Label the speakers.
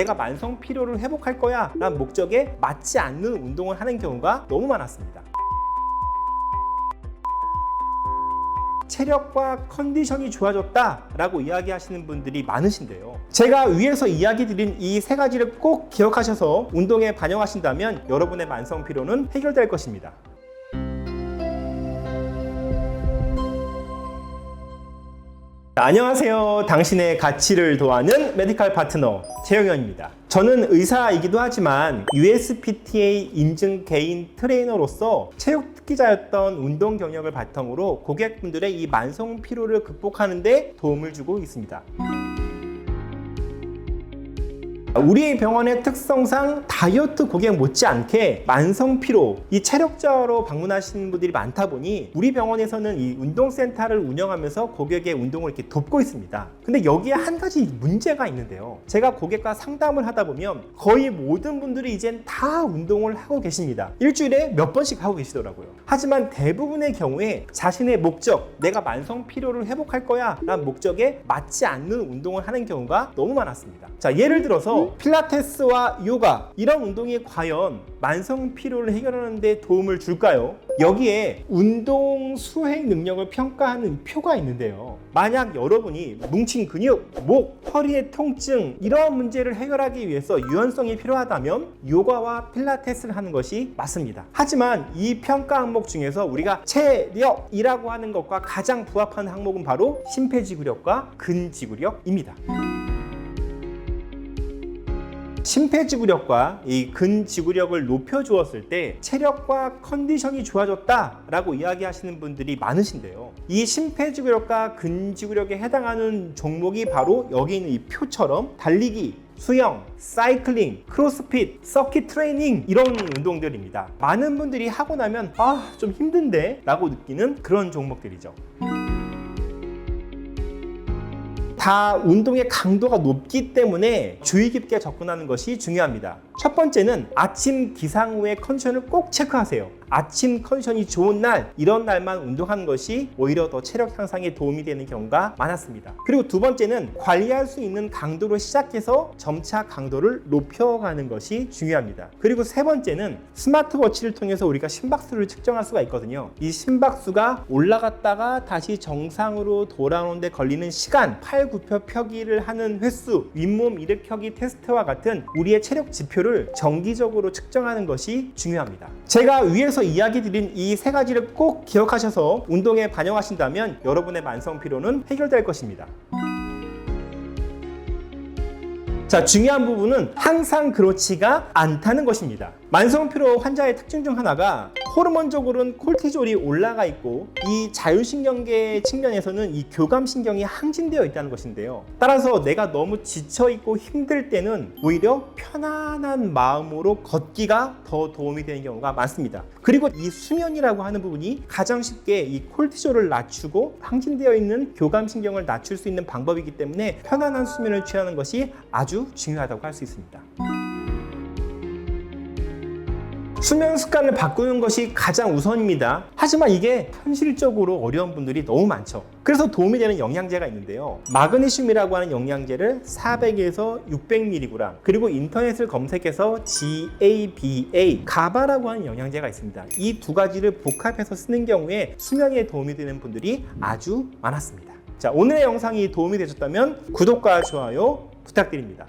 Speaker 1: 내가 만성 피로를 회복할 거야 라는 목적에 맞지 않는 운동을 하는 경우가 너무 많았습니다. 체력과 컨디션이 좋아졌다라고 이야기하시는 분들이 많으신데요. 제가 위에서 이야기 드린 이 세 가지를 꼭 기억하셔서 운동에 반영하신다면 여러분의 만성 피로는 해결될 것입니다. 안녕하세요. 당신의 가치를 도하는 메디컬 파트너 최영현입니다. 저는 의사이기도 하지만 USPTA 인증 개인 트레이너로서 체육 특기자였던 운동 경력을 바탕으로 고객분들의 이 만성 피로를 극복하는 데 도움을 주고 있습니다. 우리 병원의 특성상 다이어트 고객 못지않게 만성 피로, 이 체력저하로 방문하시는 분들이 많다 보니 우리 병원에서는 이 운동센터를 운영하면서 고객의 운동을 이렇게 돕고 있습니다. 근데 여기에 한 가지 문제가 있는데요. 제가 고객과 상담을 하다 보면 거의 모든 분들이 이젠 다 운동을 하고 계십니다. 일주일에 몇 번씩 하고 계시더라고요. 하지만 대부분의 경우에 자신의 목적, 내가 만성 피로를 회복할 거야 라는 목적에 맞지 않는 운동을 하는 경우가 너무 많았습니다. 자, 예를 들어서 필라테스와 요가 이런 운동이 과연 만성 피로를 해결하는 데 도움을 줄까요? 여기에 운동 수행 능력을 평가하는 표가 있는데요. 만약 여러분이 뭉친 근육, 목, 허리의 통증 이러한 문제를 해결하기 위해서 유연성이 필요하다면 요가와 필라테스를 하는 것이 맞습니다. 하지만 이 평가 항목 중에서 우리가 체력이라고 하는 것과 가장 부합하는 항목은 바로 심폐지구력과 근지구력입니다. 심폐지구력과 이 근지구력을 높여 주었을 때 체력과 컨디션이 좋아졌다라고 이야기하시는 분들이 많으신데요. 이 심폐지구력과 근지구력에 해당하는 종목이 바로 여기 있는 이 표처럼 달리기, 수영, 사이클링, 크로스핏, 서킷 트레이닝 이런 운동들입니다. 많은 분들이 하고 나면 아 좀 힘든데 라고 느끼는 그런 종목들이죠. 다 운동의 강도가 높기 때문에 주의 깊게 접근하는 것이 중요합니다. 첫 번째는 아침 기상 후에 컨디션을 꼭 체크하세요. 아침 컨디션이 좋은 날, 이런 날만 운동하는 것이 오히려 더 체력 향상에 도움이 되는 경우가 많았습니다. 그리고 두 번째는 관리할 수 있는 강도로 시작해서 점차 강도를 높여가는 것이 중요합니다. 그리고 세 번째는 스마트워치를 통해서 우리가 심박수를 측정할 수가 있거든요. 이 심박수가 올라갔다가 다시 정상으로 돌아오는데 걸리는 시간, 팔, 구표 펴기를 하는 횟수, 윗몸 일으켜기 테스트와 같은 우리의 체력 지표를 정기적으로 측정하는 것이 중요합니다. 제가 위 에서 이야기 드린 이 세 가지를 꼭 기억하셔서 운동에 반영하신다면 여러분의 만성 피로는 해결될 것입니다. 자, 중요한 부분은 항상 그렇지가 않다는 것입니다. 만성 피로 환자의 특징 중 하나가 호르몬적으로는 콜티졸이 올라가 있고 이 자율신경계 측면에서는 이 교감신경이 항진되어 있다는 것인데요. 따라서 내가 너무 지쳐 있고 힘들 때는 오히려 편안한 마음으로 걷기가 더 도움이 되는 경우가 많습니다. 그리고 이 수면이라고 하는 부분이 가장 쉽게 이 콜티졸을 낮추고 항진되어 있는 교감신경을 낮출 수 있는 방법이기 때문에 편안한 수면을 취하는 것이 아주 중요하다고 할 수 있습니다. 수면 습관을 바꾸는 것이 가장 우선입니다. 하지만 이게 현실적으로 어려운 분들이 너무 많죠. 그래서 도움이 되는 영양제가 있는데요. 마그네슘이라고 하는 영양제를 400에서 600mg 그리고 인터넷을 검색해서 GABA 가바라고 하는 영양제가 있습니다. 이 두 가지를 복합해서 쓰는 경우에 수면에 도움이 되는 분들이 아주 많았습니다. 자, 오늘의 영상이 도움이 되셨다면 구독과 좋아요 부탁드립니다.